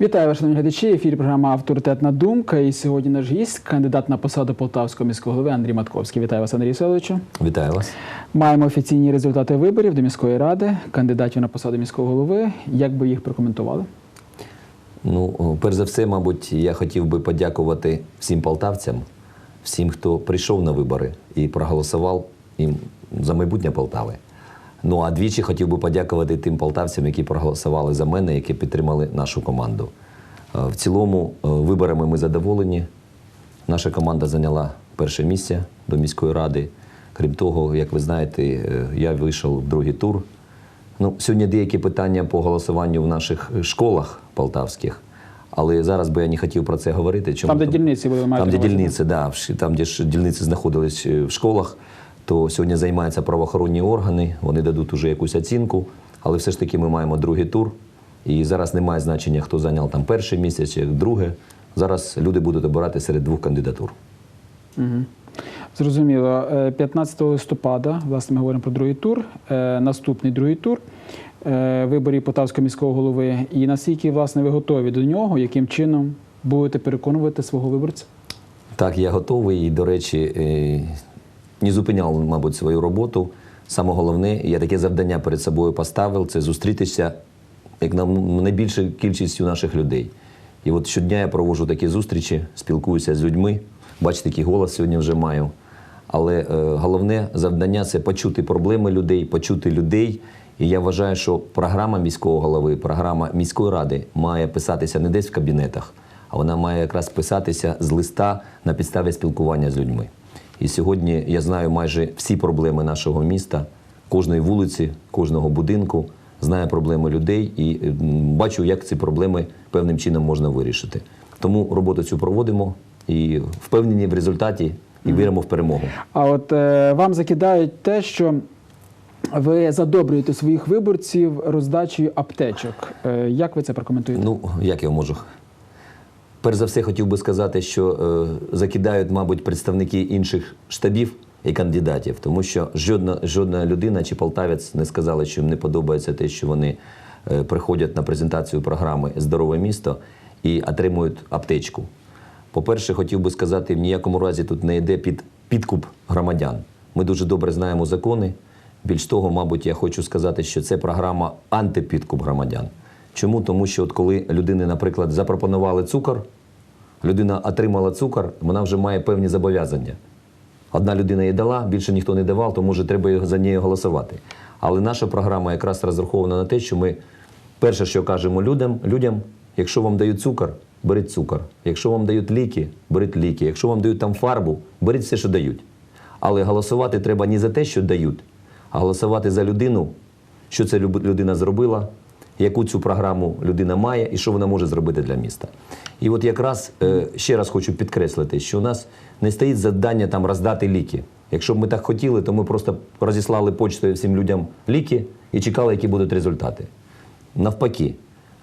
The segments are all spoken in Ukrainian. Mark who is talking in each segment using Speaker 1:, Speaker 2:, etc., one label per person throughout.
Speaker 1: Вітаю шановні глядачі. Ефірі програма Авторитетна думка. І сьогодні наш гість, кандидат на посаду Полтавського міського голови Андрій Матковський. Вітаю вас, Андрій Селовичу.
Speaker 2: Вітаю вас.
Speaker 1: Маємо офіційні результати виборів до міської ради, кандидатів на посаду міського голови. Як би їх прокоментували?
Speaker 2: Ну, перш за все, мабуть, я хотів би подякувати всім полтавцям, всім, хто прийшов на вибори і проголосував їм за майбутнє Полтави. Ну а двічі хотів би подякувати тим полтавцям, які проголосували за мене, які підтримали нашу команду. Е, В цілому, е, виборами ми задоволені. Наша команда зайняла перше місце до міської ради. Крім того, як ви знаєте, е, я вийшов в другий тур. Ну, сьогодні деякі питання по голосуванню в наших школах полтавських, але зараз би я не хотів про це говорити. Чому?
Speaker 1: Там, де дільниці ви маєте
Speaker 2: Там, де дільниці, да, там, де ж дільниці знаходились в школах, то сьогодні займаються правоохоронні органи, вони дадуть уже якусь оцінку, але все ж таки ми маємо другий тур. І зараз немає значення, хто зайняв там перше місце чи друге. Зараз люди будуть обирати серед двох кандидатур.
Speaker 1: Зрозуміло. Е, 15 листопада, власне, ми говоримо про другий тур. Е, Наступний другий тур е, виборів Полтавського міського голови. І наскільки, власне, ви готові до нього, яким чином будете переконувати свого виборця?
Speaker 2: Так, я готовий і, до речі, е, не зупиняв, мабуть, свою роботу. Саме головне, я таке завдання перед собою поставив це зустрітися як на найбільшу кількістю наших людей. І от щодня я проводжу такі зустрічі, спілкуюся з людьми. Бачите, який голос сьогодні вже маю. Але е, головне завдання це почути проблеми людей, почути людей. І я вважаю, що програма міського голови, програма міської ради має писатися не десь в кабінетах, а вона має якраз писатися з листа на підставі спілкування з людьми. І сьогодні я знаю майже всі проблеми нашого міста, кожної вулиці, кожного будинку, знаю проблеми людей і бачу, як ці проблеми певним чином можна вирішити. Тому роботу цю проводимо і впевнені в результаті і віримо в перемогу.
Speaker 1: А от е, вам закидають те, що ви задобрюєте своїх виборців роздачею аптечок. Е, як ви це прокоментуєте?
Speaker 2: Ну, як я можу? Перш за все, хотів би сказати, що е, закидають, мабуть, представники інших штабів і кандидатів, тому що жодна, жодна людина чи полтавець не сказали, що їм не подобається те, що вони е, приходять на презентацію програми Здорове місто і отримують аптечку. По-перше, хотів би сказати, в ніякому разі тут не йде під підкуп громадян. Ми дуже добре знаємо закони. Більш того, мабуть, я хочу сказати, що це програма антипідкуп громадян. Чому? Тому що от коли людині, наприклад, запропонували цукор, людина отримала цукор, вона вже має певні зобов'язання. Одна людина їй дала, більше ніхто не давав, то може треба за нею голосувати. Але наша програма якраз розрахована на те, що ми перше, що кажемо людям, людям, якщо вам дають цукор, беріть цукор. Якщо вам дають ліки, беріть ліки. Якщо вам дають там фарбу, беріть все, що дають. Але голосувати треба не за те, що дають, а голосувати за людину, що ця людина зробила, яку цю програму людина має і що вона може зробити для міста. І от якраз е, ще раз хочу підкреслити, що у нас не стоїть завдання там роздати ліки. Якщо б ми так хотіли, то ми просто розіслали почтою всім людям ліки і чекали, які будуть результати. Навпаки, е,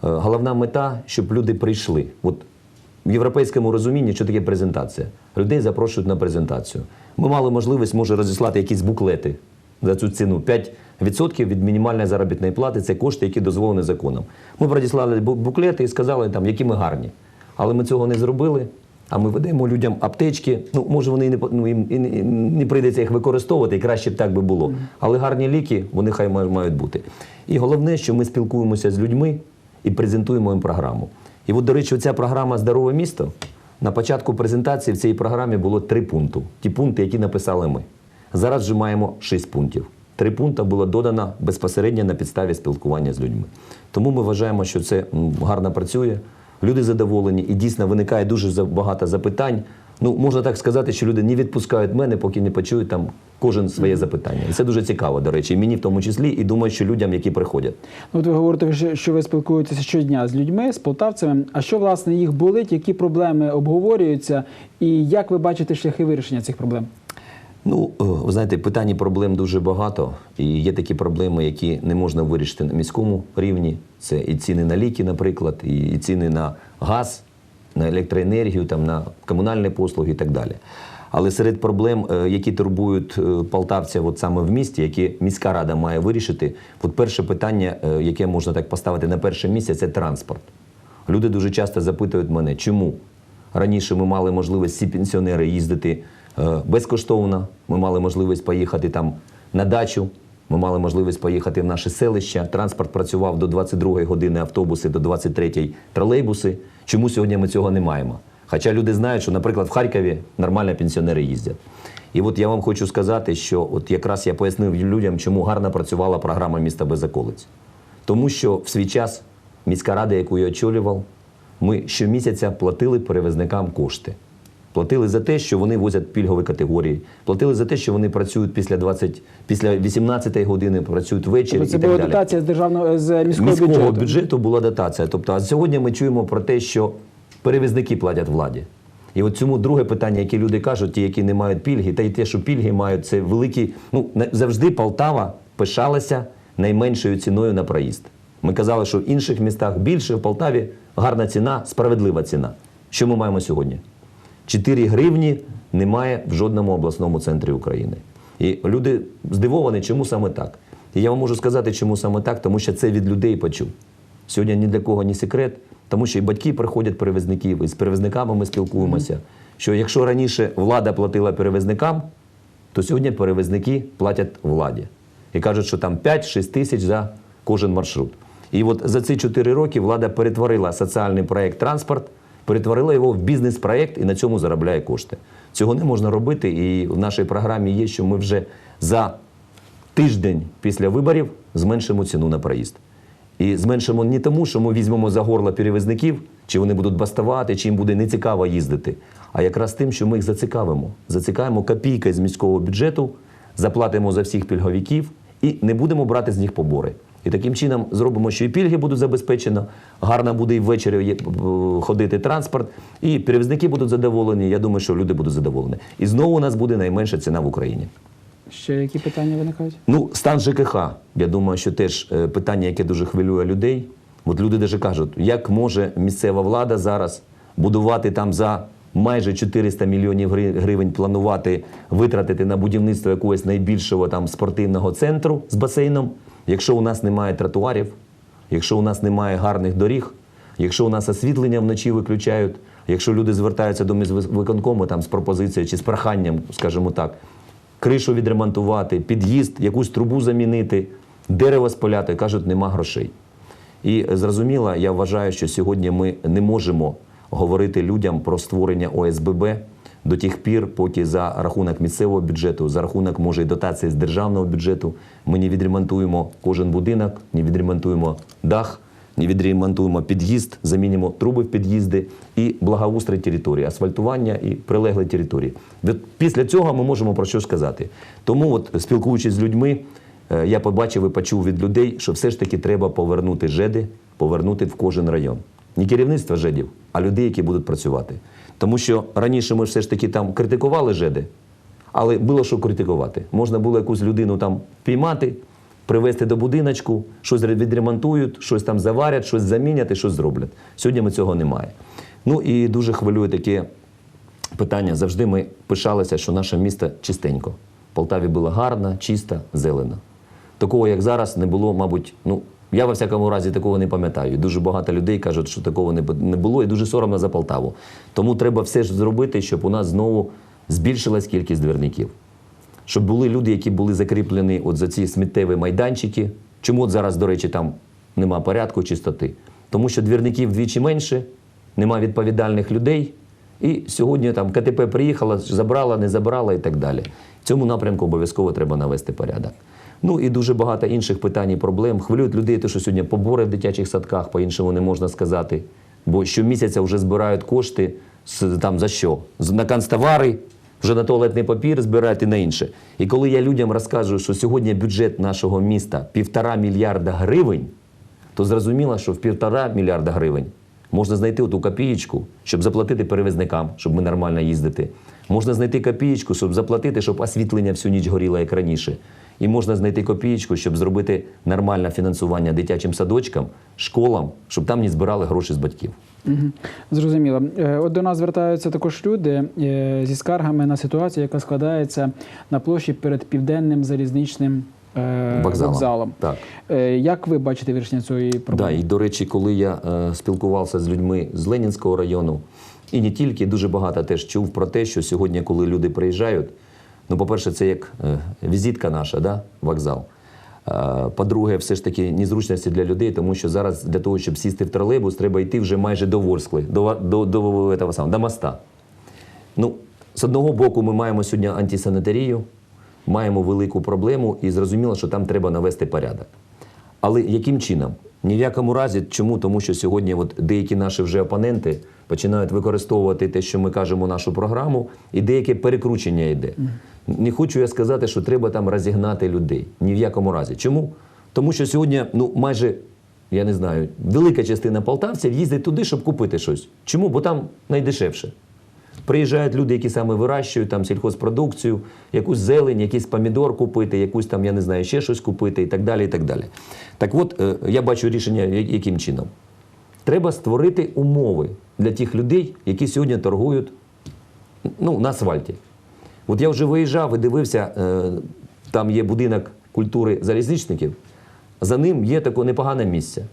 Speaker 2: головна мета, щоб люди прийшли. От в європейському розумінні, що таке презентація. Людей запрошують на презентацію. Ми мали можливість, може, розіслати якісь буклети за цю ціну. 5% від мінімальної заробітної плати це кошти, які дозволені законом. Ми продіслали буклети і сказали, там, які ми гарні. Але ми цього не зробили. А ми ведемо людям аптечки. Ну, може, вони не, ну, їм і не прийдеться їх використовувати, і краще б так би було. Але гарні ліки, вони хай мають бути. І головне, що ми спілкуємося з людьми і презентуємо їм програму. І от, до речі, ця програма Здорове місто на початку презентації в цій програмі було три пункти. Ті пункти, які написали ми. Зараз вже маємо шість пунктів. Три пункти було додано безпосередньо на підставі спілкування з людьми. Тому ми вважаємо, що це гарно працює. Люди задоволені і дійсно виникає дуже багато запитань. Ну, можна так сказати, що люди не відпускають мене, поки не почують там кожен своє запитання. І це дуже цікаво, до речі, мені в тому числі, і думаю, що людям, які приходять.
Speaker 1: Ну, От ви говорите, що ви спілкуєтеся щодня з людьми, з полтавцями. А що власне їх болить, які проблеми обговорюються, і як ви бачите шляхи вирішення цих проблем?
Speaker 2: Ну, е, ви знаєте, питань проблем дуже багато. І є такі проблеми, які не можна вирішити на міському рівні. Це і ціни на ліки, наприклад, і ціни на газ, на електроенергію, там, на комунальні послуги і так далі. Але серед проблем, е, які турбують е, полтавця от саме в місті, які міська рада має вирішити, от перше питання, яке можна так поставити на перше місце, це транспорт. Люди дуже часто запитують мене, чому раніше ми мали можливість всі пенсіонери їздити безкоштовно, ми мали можливість поїхати там на дачу, ми мали можливість поїхати в наше селище. Транспорт працював до 22-ї години автобуси, до 23-ї тролейбуси. Чому сьогодні ми цього не маємо? Хоча люди знають, що, наприклад, в Харкові нормально пенсіонери їздять. І от я вам хочу сказати, що от якраз я пояснив людям, чому гарно працювала програма міста без околиць. Тому що в свій час міська рада, яку я очолював, ми щомісяця платили перевізникам кошти. Платили за те, що вони возять пільгові категорії, платили за те, що вони працюють після 20, після 18 години, працюють ввечері.
Speaker 1: Тобто це
Speaker 2: і так
Speaker 1: була
Speaker 2: далі
Speaker 1: дотація з державного з міського,
Speaker 2: міського бюджету.
Speaker 1: бюджету.
Speaker 2: була дотація. Тобто, а сьогодні ми чуємо про те, що перевізники платять владі. І от цьому друге питання, яке люди кажуть, ті, які не мають пільги, та й те, що пільги мають, це великі. Ну завжди Полтава пишалася найменшою ціною на проїзд. Ми казали, що в інших містах більше, в Полтаві гарна ціна, справедлива ціна. Що ми маємо сьогодні? 4 гривні немає в жодному обласному центрі України. І люди здивовані, чому саме так. І я вам можу сказати, чому саме так, тому що це від людей почув. Сьогодні ні для кого не секрет, тому що і батьки приходять перевізників, і з перевізниками ми спілкуємося. Що якщо раніше влада платила перевізникам, то сьогодні перевізники платять владі. І кажуть, що там 5-6 тисяч за кожен маршрут. І от за ці 4 роки влада перетворила соціальний проєкт транспорт, перетворила його в бізнес-проєкт і на цьому заробляє кошти. Цього не можна робити. І в нашій програмі є, що ми вже за тиждень після виборів зменшимо ціну на проїзд. І зменшимо не тому, що ми візьмемо за горло перевізників, чи вони будуть бастувати, чи їм буде нецікаво їздити, а якраз тим, що ми їх зацікавимо. Зацікавимо копійки з міського бюджету, заплатимо за всіх пільговиків і не будемо брати з них побори. І таким чином зробимо, що і пільги будуть забезпечено, гарно буде і ввечері е, ходити транспорт, і перевізники будуть задоволені. Я думаю, що люди будуть задоволені. І знову у нас буде найменша ціна в Україні.
Speaker 1: Ще які питання виникають?
Speaker 2: Ну, стан ЖКХ, я думаю, що теж е, питання, яке дуже хвилює людей. От люди даже кажуть, як може місцева влада зараз будувати там за майже 400 мільйонів гривень планувати витратити на будівництво якогось найбільшого там спортивного центру з басейном, якщо у нас немає тротуарів, якщо у нас немає гарних доріг, якщо у нас освітлення вночі виключають, якщо люди звертаються до міськвиконкому там з пропозицією чи з проханням, скажімо так, кришу відремонтувати, під'їзд, якусь трубу замінити, дерево спаляти, кажуть, нема грошей. І е, зрозуміло, я вважаю, що сьогодні ми не можемо говорити людям про створення ОСББ до тих пір, поки за рахунок місцевого бюджету, за рахунок може і дотації з державного бюджету, ми не відремонтуємо кожен будинок, не відремонтуємо дах, не відремонтуємо під'їзд, замінимо труби в під'їзди і благоустрій території, асфальтування і прилеглі території. Після цього ми можемо про що сказати. Тому, от, спілкуючись з людьми, е, я побачив і почув від людей, що все ж таки треба повернути ЖЕДи, повернути в кожен район. Не керівництво ЖЕДів, а людей, які будуть працювати. Тому що раніше ми все ж таки там критикували ЖЕДи, але було що критикувати. Можна було якусь людину там піймати, привезти до будиночку, щось відремонтують, щось там заварять, щось замінять щось зроблять. Сьогодні ми цього немає. Ну і дуже хвилює таке питання. Завжди ми пишалися, що наше місто чистенько. В Полтаві було гарно, чисто, зелено. Такого, як зараз, не було, мабуть, ну. Я, во всякому разі, такого не пам'ятаю. Дуже багато людей кажуть, що такого не було, і дуже соромно за Полтаву. Тому треба все ж зробити, щоб у нас знову збільшилась кількість двірників. Щоб були люди, які були закріплені от за ці сміттєві майданчики. Чому от зараз, до речі, там нема порядку, чистоти? Тому що двірників вдвічі менше, нема відповідальних людей. І сьогодні там КТП приїхала, забрала, не забрала і так далі. В цьому напрямку обов'язково треба навести порядок. Ну і дуже багато інших питань і проблем. Хвилюють людей, те, що сьогодні побори в дитячих садках, по-іншому не можна сказати. Бо щомісяця вже збирають кошти там за що? На канцтовари, вже на туалетний папір збирають і на інше. І коли я людям розказую, що сьогодні бюджет нашого міста півтора мільярда гривень, то зрозуміло, що в півтора мільярда гривень можна знайти оту копієчку, щоб заплатити перевізникам, щоб ми нормально їздити. Можна знайти копієчку, щоб заплатити, щоб освітлення всю ніч горіло, як раніше. І можна знайти копієчку, щоб зробити нормальне фінансування дитячим садочкам, школам, щоб там не збирали гроші з батьків.
Speaker 1: Зрозуміло. Е, От до нас звертаються також люди е, зі скаргами на ситуацію, яка складається на площі перед південним залізничним е,
Speaker 2: Вокзалом.
Speaker 1: вокзалом.
Speaker 2: Так.
Speaker 1: Як ви бачите вирішення цієї
Speaker 2: Да, і до речі, коли я е, спілкувався з людьми з Ленінського району, і не тільки дуже багато теж чув про те, що сьогодні, коли люди приїжджають, ну, по-перше, це як е, візитка наша, да, вокзал. Е, По-друге, все ж таки незручності для людей, тому що зараз для того, щоб сісти в тролейбус, треба йти вже майже до Ворскли, до, до, до, самого, до моста. Ну, з одного боку, ми маємо сьогодні антисанітарію, маємо велику проблему, і зрозуміло, що там треба навести порядок. Але яким чином? Ні в якому разі, чому? Тому що сьогодні от деякі наші вже опоненти починають використовувати те, що ми кажемо, нашу програму, і деяке перекручення йде. Не хочу я сказати, що треба там розігнати людей. Ні в якому разі. Чому? Тому що сьогодні, ну, майже, я не знаю, велика частина полтавців їздить туди, щоб купити щось. Чому? Бо там найдешевше. Приїжджають люди, які саме вирощують там сільхозпродукцію, якусь зелень, якийсь помідор купити, якусь там, я не знаю, ще щось купити і так далі. і Так далі. Так от, е, я бачу рішення, яким чином. Треба створити умови для тих людей, які сьогодні торгують ну, на асфальті. От я вже виїжджав і дивився, е, там є будинок культури залізничників, за ним є таке непогане місце.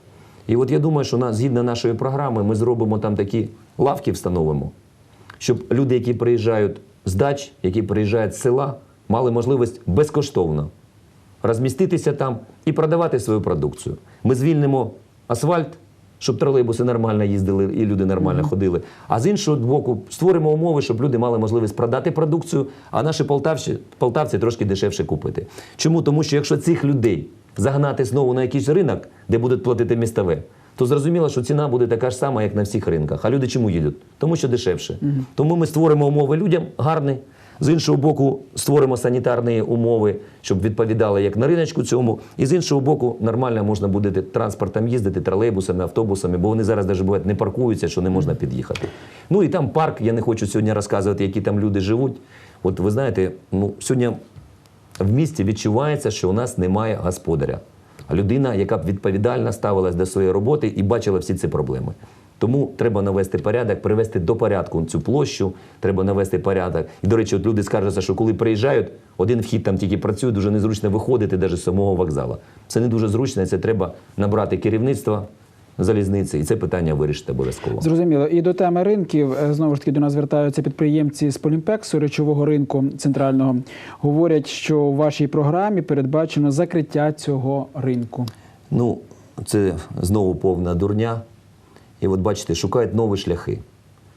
Speaker 2: І от я думаю, що згідно нашої програми ми зробимо там такі лавки, встановимо, щоб люди, які приїжджають з дач, які приїжджають з села, мали можливість безкоштовно розміститися там і продавати свою продукцію. Ми звільнимо асфальт, щоб тролейбуси нормально їздили і люди нормально ходили. А з іншого боку, створимо умови, щоб люди мали можливість продати продукцію, а наші полтавці, полтавці трошки дешевше купити. Чому? Тому що якщо цих людей загнати знову на якийсь ринок, де будуть платити містове, то зрозуміло, що ціна буде така ж сама, як на всіх ринках. А люди чому їдуть? Тому що дешевше. Тому ми створимо умови людям гарні. З іншого боку, створимо санітарні умови, щоб відповідали як на риночку цьому. І з іншого боку, нормально можна буде транспортом їздити, тролейбусами, автобусами, бо вони зараз навіть бувають не паркуються, що не можна під'їхати. Ну і там парк, я не хочу сьогодні розказувати, які там люди живуть. От ви знаєте, ну сьогодні в місті відчувається, що у нас немає господаря. Людина, яка б відповідально ставилась до своєї роботи і бачила всі ці проблеми. Тому треба навести порядок, привести до порядку цю площу, треба навести порядок. І, до речі, от люди скаржаться, що коли приїжджають, один вхід там тільки працює, дуже незручно виходити навіть з самого вокзалу. Це не дуже зручно, це треба набрати керівництво залізниці, і це питання вирішити обов'язково.
Speaker 1: Зрозуміло. І до теми ринків е, знову ж таки до нас звертаються підприємці з Полімпексу речового ринку центрального. Говорять, що у вашій програмі передбачено закриття цього ринку.
Speaker 2: Ну, це знову повна дурня. І от бачите, шукають нові шляхи.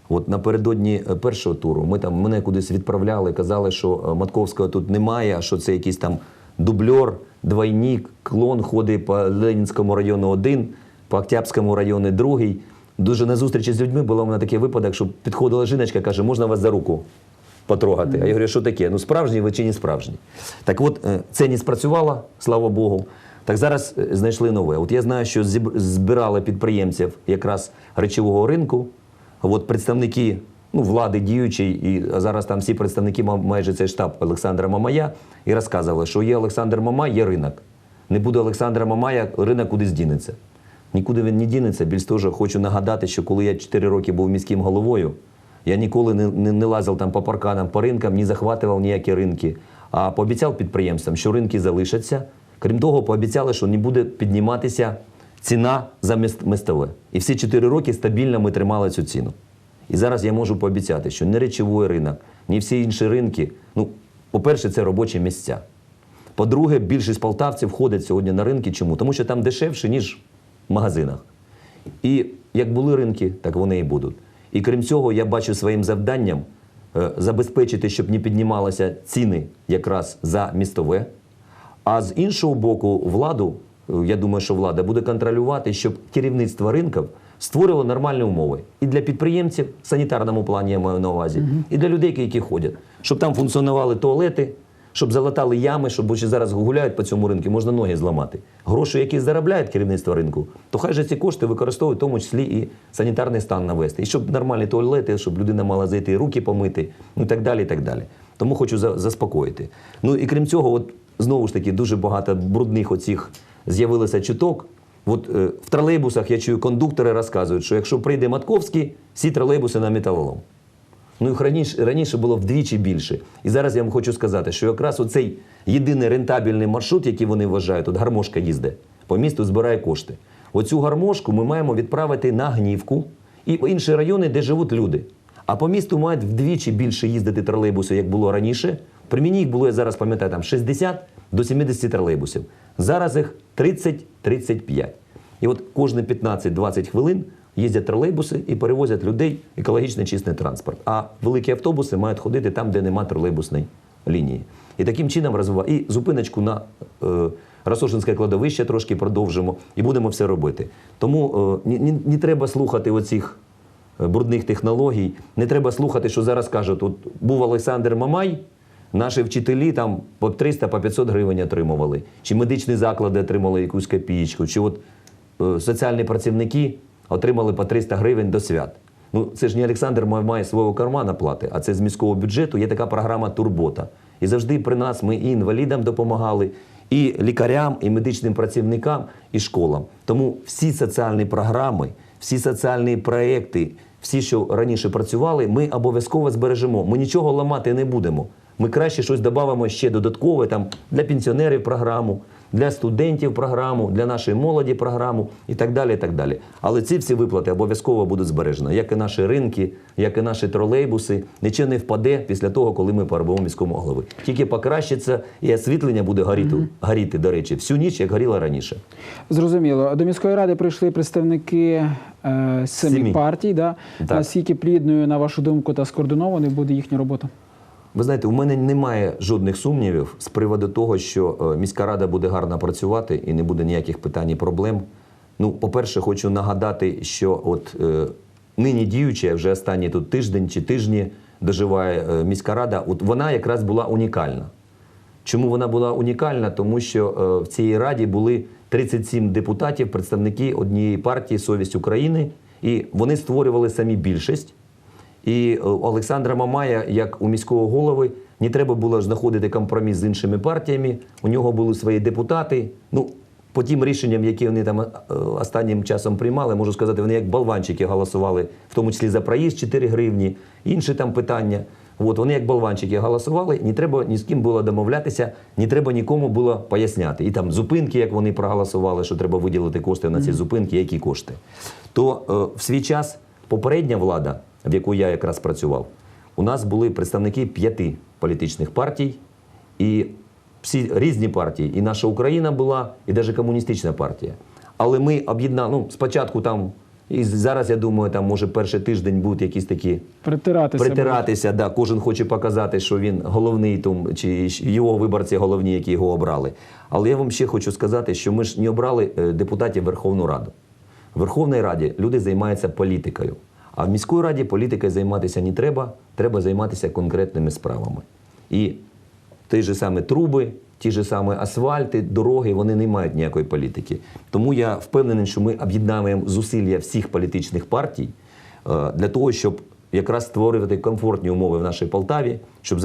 Speaker 2: От напередодні е, першого туру ми там мене кудись відправляли, казали, що е, Матковського тут немає, а що це якийсь там дубльор, двойник, клон ходить по Ленінському району один, по Октябрському району другий. Дуже на зустрічі з людьми було в мене такий випадок, що підходила жіночка, каже, можна вас за руку потрогати. А я говорю, що таке? Ну справжній ви чи не справжній? Так от, е, це не спрацювало, слава Богу. Так зараз е, знайшли нове. От я знаю, що збирали підприємців якраз речового ринку. От представники ну, влади діючої, і зараз там всі представники майже цей штаб Олександра Мамая, і розказували, що є Олександр Мамай, є ринок. Не буде Олександра Мамая, ринок кудись дінеться. Нікуди він не дінеться. Більш того, хочу нагадати, що коли я 4 роки був міським головою, я ніколи не, не, не лазив там по парканам, по ринкам, не захватував ніякі ринки. А пообіцяв підприємствам, що ринки залишаться. Крім того, пообіцяли, що не буде підніматися ціна за міст- містове. І всі 4 роки стабільно ми тримали цю ціну. І зараз я можу пообіцяти, що не речовий ринок, ні всі інші ринки. Ну, по-перше, це робочі місця. По-друге, більшість полтавців ходять сьогодні на ринки. Чому? Тому що там дешевше, ніж магазинах. І як були ринки, так вони і будуть. І крім цього, я бачу своїм завданням е, забезпечити, щоб не піднімалися ціни якраз за містове. А з іншого боку, владу, е, я думаю, що влада буде контролювати, щоб керівництво ринків створило нормальні умови і для підприємців, в санітарному плані я маю на увазі, і для людей, які ходять, щоб там функціонували туалети, щоб залатали ями, щоб бо зараз гуляють по цьому ринку, можна ноги зламати. Гроші, які заробляють керівництво ринку, то хай же ці кошти використовують, в тому числі і санітарний стан навести. І щоб нормальні туалети, щоб людина мала зайти руки помити, ну і так далі. так далі. Тому хочу заспокоїти. Ну і крім цього, от знову ж таки, дуже багато брудних оцих з'явилося чуток. От е, в тролейбусах я чую, кондуктори розказують, що якщо прийде Матковський, всі тролейбуси на металолом. Ну їх раніше, раніше було вдвічі більше. І зараз я вам хочу сказати, що якраз оцей єдиний рентабельний маршрут, який вони вважають, от гармошка їздить, по місту збирає кошти. Оцю гармошку ми маємо відправити на Гнівку і в інші райони, де живуть люди. А по місту мають вдвічі більше їздити тролейбуси, як було раніше. При мені їх було, я зараз пам'ятаю, там 60 до 70 тролейбусів. Зараз їх 30-35. І от кожні 15-20 хвилин їздять тролейбуси і перевозять людей екологічно чистий транспорт. А великі автобуси мають ходити там, де немає тролейбусної лінії. І таким чином розвиваємо. І зупиночку на е, Росошинське кладовище трошки продовжимо і будемо все робити. Тому е, не, не, треба слухати оцих е, брудних технологій. Не треба слухати, що зараз кажуть, от був Олександр Мамай, наші вчителі там по 300, по 500 гривень отримували, чи медичні заклади отримали якусь копієчку, чи от е, соціальні працівники отримали по 300 гривень до свят. Ну, це ж не Олександр Мамай свого кармана плати, а це з міського бюджету є така програма Турбота. І завжди при нас ми і інвалідам допомагали, і лікарям, і медичним працівникам, і школам. Тому всі соціальні програми, всі соціальні проекти, всі, що раніше працювали, ми обов'язково збережемо. Ми нічого ламати не будемо. Ми краще щось додамо ще додаткове там для пенсіонерів програму, для студентів програму, для нашої молоді програму і так далі. і так далі. Але ці всі виплати обов'язково будуть збережені, як і наші ринки, як і наші тролейбуси. Нічого не впаде після того, коли ми перебуємо міському голови. Тільки покращиться і освітлення буде горіти, горіти, до речі, всю ніч, як горіло раніше.
Speaker 1: Зрозуміло. До міської ради прийшли представники е, семи
Speaker 2: Семи.
Speaker 1: партій. Да?
Speaker 2: Так.
Speaker 1: Наскільки плідною, на вашу думку, та скоординованою буде їхня робота?
Speaker 2: Ви знаєте, у мене немає жодних сумнівів з приводу того, що е, міська рада буде гарно працювати і не буде ніяких питань і проблем. Ну, по-перше, хочу нагадати, що от е, нині діюча вже останній тут тиждень чи тижні доживає е, міська рада. От вона якраз була унікальна. Чому вона була унікальна? Тому що е, в цій раді були 37 депутатів, представники однієї партії Совість України, і вони створювали самі більшість. І е, Олександра Мамая, як у міського голови, не треба було знаходити компроміс з іншими партіями. У нього були свої депутати. Ну, по тим рішенням, які вони там е, останнім часом приймали, можу сказати, вони як болванчики голосували, в тому числі за проїзд 4 гривні, інші там питання. От вони як болванчики голосували, не треба ні з ким було домовлятися, не треба нікому було поясняти. І там зупинки, як вони проголосували, що треба виділити кошти на ці зупинки, які кошти. То е, в свій час попередня влада, в яку я якраз працював, у нас були представники п'яти політичних партій, і всі різні партії. І наша Україна була, і навіть комуністична партія. Але ми об'єднали, ну, спочатку там, і зараз, я думаю, там може перший тиждень будуть якісь такі
Speaker 1: Притиратися.
Speaker 2: притиратися. Да, кожен хоче показати, що він головний, там, чи його виборці головні, які його обрали. Але я вам ще хочу сказати, що ми ж не обрали е, депутатів Верховну Раду. В Верховній Раді люди займаються політикою. А в міській раді політикою займатися не треба, треба займатися конкретними справами. І ті ж самі труби, ті ж самі асфальти, дороги, вони не мають ніякої політики. Тому я впевнений, що ми об'єднаємо зусилля всіх політичних партій е, для того, щоб якраз створювати комфортні умови в нашій Полтаві, щоб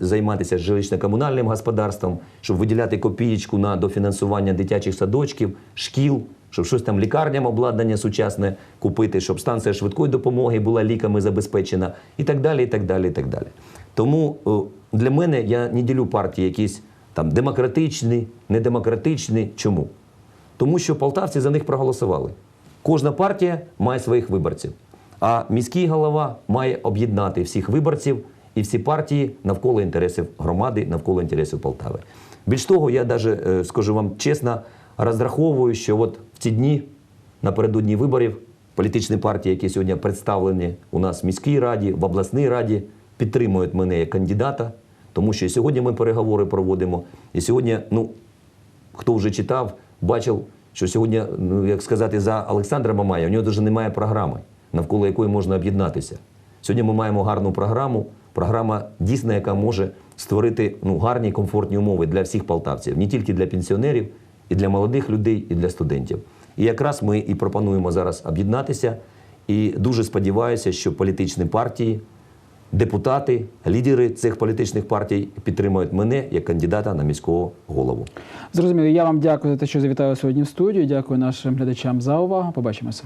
Speaker 2: займатися жилищно-комунальним господарством, щоб виділяти копієчку на дофінансування дитячих садочків, шкіл, щоб щось там лікарням обладнання сучасне купити, щоб станція швидкої допомоги була ліками забезпечена, і так далі. і так далі, і так далі. Тому е, для мене я не ділю партії якісь там демократичні, недемократичні. Чому? Тому що полтавці за них проголосували. Кожна партія має своїх виборців. А міський голова має об'єднати всіх виборців і всі партії навколо інтересів громади, навколо інтересів Полтави. Більш того, я навіть скажу вам чесно, розраховую, що от в ці дні напередодні виборів політичні партії, які сьогодні представлені у нас в міській раді, в обласній раді, підтримують мене як кандидата, тому що сьогодні ми переговори проводимо. І сьогодні, ну, хто вже читав, бачив, що сьогодні, ну як сказати, за Олександра Мамая, у нього навіть немає програми, навколо якої можна об'єднатися. Сьогодні ми маємо гарну програму, програма дійсно, яка може створити ну, гарні комфортні умови для всіх полтавців, не тільки для пенсіонерів, і для молодих людей, і для студентів. І якраз ми і пропонуємо зараз об'єднатися. І дуже сподіваюся, що політичні партії, депутати, лідери цих політичних партій підтримують мене як кандидата на міського голову.
Speaker 1: Зрозуміло. Я вам дякую за те, що завітали сьогодні в студію. Дякую нашим глядачам за увагу. Побачимося.